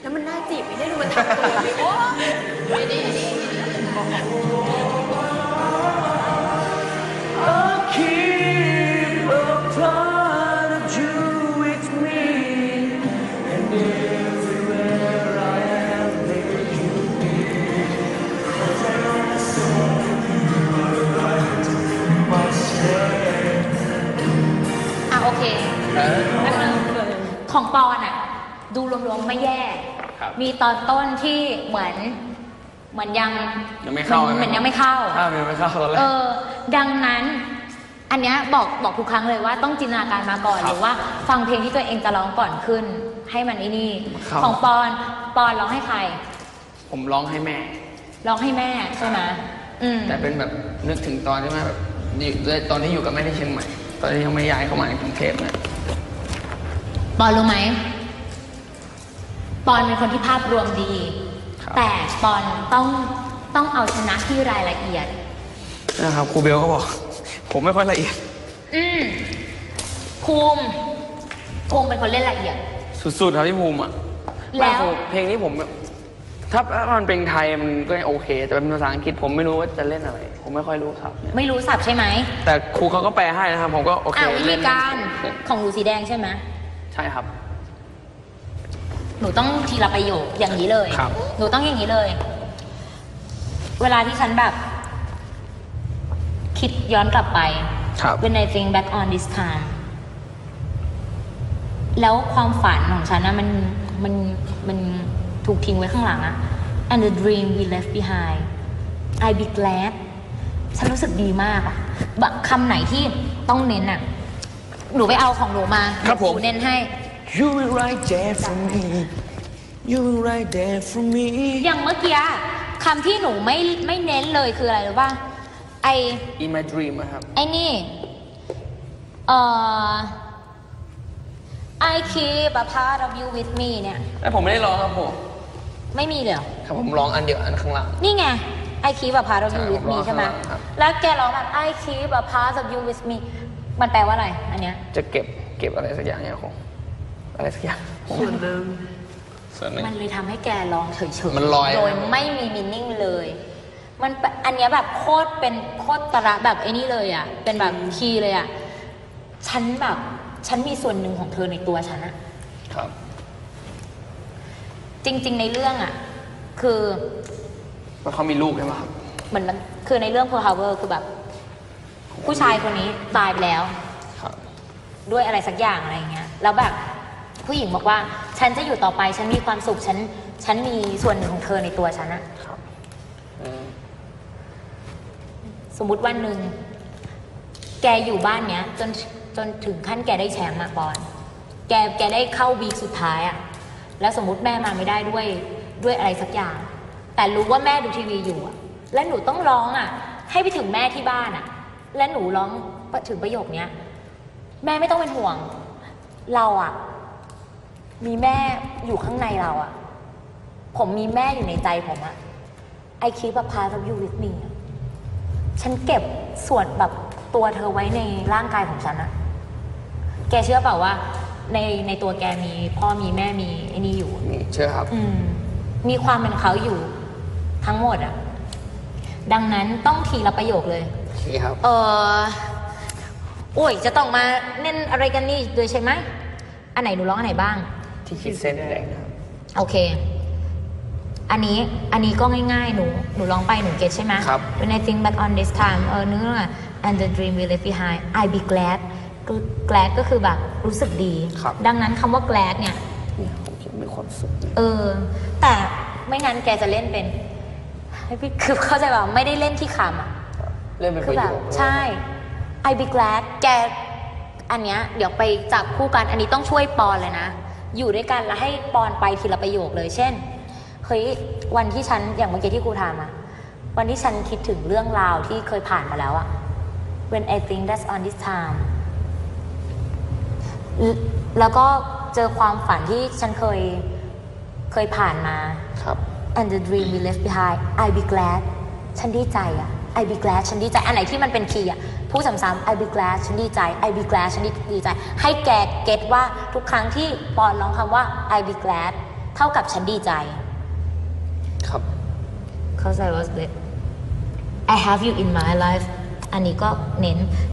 แล้วมันน่าจีบไม่ได้ดูมันทำตัวดิโอ้ไม่ดีอะโอเค ของปอนอะ ดูรวมๆไม่แย่ ครับมีตอนต้นที่เหมือนเหมือนยังยังไม่เข้าเหมือนเหมือนยังไม่เข้า ถ้ามันยังไม่เข้าตอนแรเอกอดังนั้นอันเนี้ยบอกบอกทุกครั้งเลยว่าต้องจินตนาการมาก่อนครับหรือว่าฟังเพลงที่ตัวเองจะร้องก่อนขึ้น ให้มันไอ้นี่ครับ ของปอนปอนร้องให้ใครผมร้องให้แม่ ร้องให้แม่ใช่ไหมอืมแต่เป็นแบบนึกถึงตอนที่แม่แบบอยู่ตอนที่อยู่กับแม่ที่เชียงใหม่ ตอนที่ยังไม่ย้ายเข้ามาในกรุงเทพเนี่ยปอนรู้ไหม ปอนเป็นคนที่ภาพรวมดี ครับ แต่ปอนต้องต้องเอาชนะที่รายละเอียด นะครับครูเบลก็บอก ผมไม่ค่อยละเอียดอืมภูมิภูมิเป็นคนเล่นละเอียด สุดๆครับพี่ภูมิอะแล้ว ไม่เพลงนี้ผมแบบถ้าถ้ามันเป็นไทยมันก็ยังโอเค แต่เป็นภาษาอังกฤษผมไม่รู้ว่าจะเล่นอะไร ผมไม่ค่อยรู้ครับเนี่ยไม่รู้สับใช่ไหมแต่ครูเขาก็แปลให้นะครับ ผมก็โอเคอ่าวิธีเล่นการของหนูสีแดงใช่ไหม ใช่ครับ หนูต้องทีละประโยคอย่างนี้เลย ครับ หนูต้องอย่างนี้เลย เวลาที่ฉันแบบ คิดย้อนกลับไป ครับ when I think back on this time แล้วความฝันของฉันนะมันมันมันถูกทิ้งไว้ข้างหลังอะ and the dream we left behind I be glad ฉันรู้สึกดีมากอะแบบคำไหนที่ต้องเน้นอะหนูไปเอาของหนูมาครับผม หนูเน้นให้ You were right there for me You were right there for me อย่างเมื่อกี้คำที่หนูไม่ไม่เน้นเลยคืออะไรรู้ป่ะไอ In my dream อะครับ ไอ้นี่ เอ่อ I keep a part of you with me เนี่ย แต่ผมไม่ได้ร้องครับผมไม่มีเลยเหรอครับผมร้องอันเดียวอันข้างล่าง นี่ไง I keep a part of you ใช่ with me ผมร้องใช่ไหมข้างล่างครับแล้วแกร้องแบบ I keep a part of you with me มันแปลว่าอะไร อันเนี้ย จะเก็บเก็บอะไรสักอย่างเนี่ยคง อะไรสักอย่างผมส่วนหนึ่งส่วนหนึ่ง มันเลยทำให้แกร้องเฉยๆมันลอย โดยครับไม่มีมินนิ่งเลย มันเป็นอันเนี้ยแบบโคตรเป็นโคตรตระแบบไอ้นี่เลยอะ เป็นแบบคีย์เลยอะ ฉันแบบฉันมีส่วนหนึ่งของเธอในตัวฉันอะ ครับ จริง ๆ ในเรื่องอะ คือแล้วเขามีลูกใช่ไหมครับ เหมือนมันคือในเรื่อง Pearl Harbor คือแบบ ผู้ชายคนนี้ตายไปแล้ว ครับ ด้วยอะไรสักอย่างอะไรอย่างเงี้ย แล้วแบบ ผู้หญิงบอกว่า ฉันจะอยู่ต่อไป ฉันมีความสุข ฉัน ฉันมีส่วนหนึ่งของเธอในตัวฉันอะครับอืมสมมุติวันหนึ่ง แกอยู่บ้านเนี้ย จน จนถึงขั้นแกได้แชมป์มาบอลแก แกได้เข้าวีคสุดท้ายอะแล้วสมมุติแม่มาไม่ได้ด้วย ด้วยอะไรสักอย่าง แต่รู้ว่าแม่ดูทีวีอยู่อะและหนูต้องร้องอะให้ไปถึงแม่ที่บ้านอะและหนูร้องถึงประโยคเนี้ย แม่ไม่ต้องเป็นห่วง เราอะ มีแม่อยู่ข้างในเราอะผมมีแม่อยู่ในใจผมอะ I keep a part of you with me อะฉันเก็บส่วนแบบตัวเธอไว้ในร่างกายของฉันอะแกเชื่อเปล่าว่า ในในตัวแกมีพ่อมีแม่มีไอ้นี่อยู่ นี่เชื่อครับ อืม มีความเป็นเขาอยู่ทั้งหมดอะดังนั้นต้องทีละประโยคเลยโอเคครับ เออโอ้ย จะต้องมาเน้นอะไรกันนี่ด้วยใช่ไหม อันไหนหนูร้องอันไหนบ้าง ที่ขีดเส้นแดงนะครับ โอเค อันนี้อันนี้ก็ง่ายๆ หนู หนูร้องไปหนูเก็ตใช่ไหม ครับ When I think back on this time เออเนื้อ and the dream we left behind I be glad คือ glad ก็คือแบบรู้สึกดี ครับ ดังนั้นคำว่า glad เนี่ย เนี่ยผมคิดมีความสุขเออ แต่ไม่งั้นแกจะเล่นเป็นพี่คือเข้าใจว่าไม่ได้เล่นที่คำอะ เล่นเป็นคืปอระแบโยบคใช่ I be glad แก อันเนี้ยเดี๋ยวไปจับคู่กัน อันนี้ต้องช่วยปอนเลยนะ อยู่ด้วยกันแล้วให้ปอนไปทีละประโยคเลย เช่น เฮ้ยวันที่ฉันอย่างเมื่อกี้ที่ครูถามอะวันที่ฉันคิดถึงเรื่องราวที่เคยผ่านมาแล้วอะ when I think that's on this time ลแล้วก็เจอความฝันที่ฉันเคยเคยผ่านมา ครับ and the dream we left behind I be glad ฉันดีใจอะ I be glad ฉันดีใจ อันไหนที่มันเป็นคีย์อะพูดซ้ำๆ I be glad ฉันดีใจ I be glad ฉันดีดีใจ ให้แกเก็ตว่าทุกครั้งที่ปอนร้องคำว่า I be glad เท่ากับฉันดีใจ ครับ because I was there I have you in my life อันนี้ก็เน้น